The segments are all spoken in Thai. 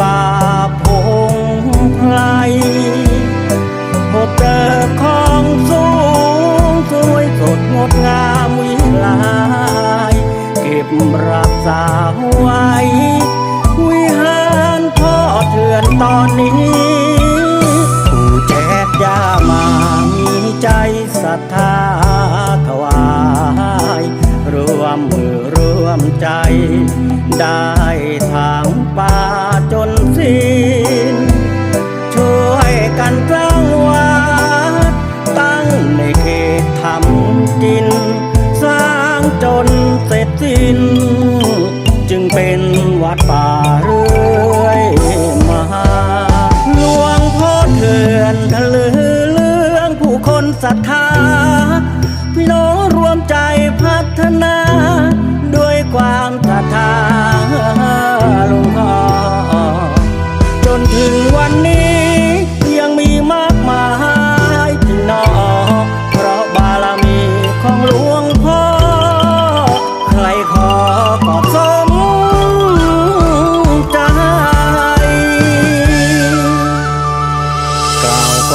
ป่าพงไพรพบเจอของสูงสวยสดงดงามวิลายเก็บรักษาไว้วิหารพ่อเถื่อนตอนนี้ผู้แจกยามามีใจศรัทธาถวายรวมมือรวมใจได้ทางป่าินช่วยกันสร้างวัดตั้งในเขตทำกิน สร้างจนเสร็จสิ้น จึงเป็นวัดป่า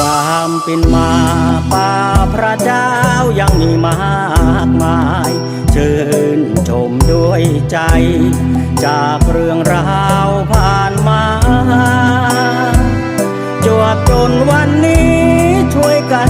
ความเป็นมาป่าพระเจ้ายังมีมากมาย เชิญชมด้วยใจ จากเรื่องราวผ่านมาจวบจนวันนี้ช่วยกัน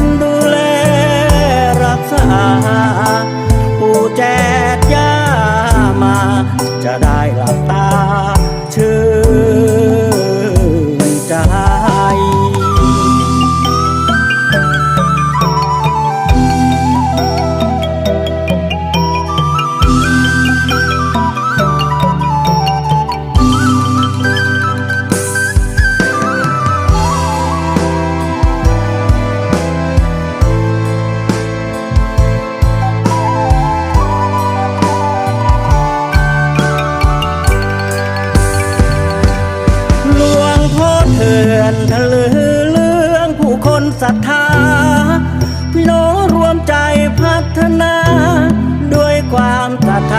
นศรัทธา พี่น้องรวมใจพัฒนา ด้วยความศรัทธา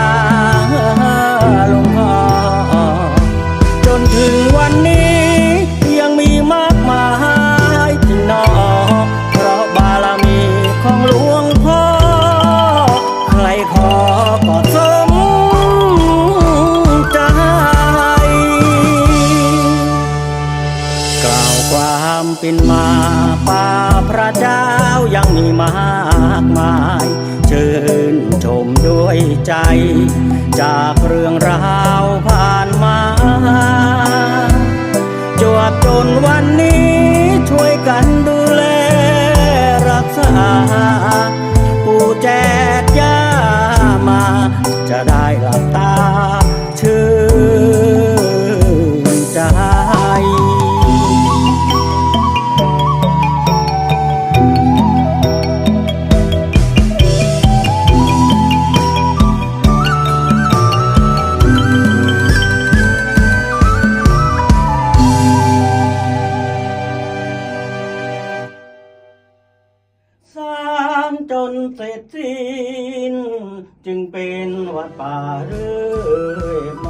เป็นมาป่าพระเจ้ายังมีมากมาย เชิญชมด้วยใจ จากเรื่องราวผ่านมา จวบจนวันนี้ช่วยกันดูแลรักษา ปู่แจกยามา จะได้หลับตาชื่นใจ จนเสร็จสิ้น จึงเป็นวัดป่าเรื่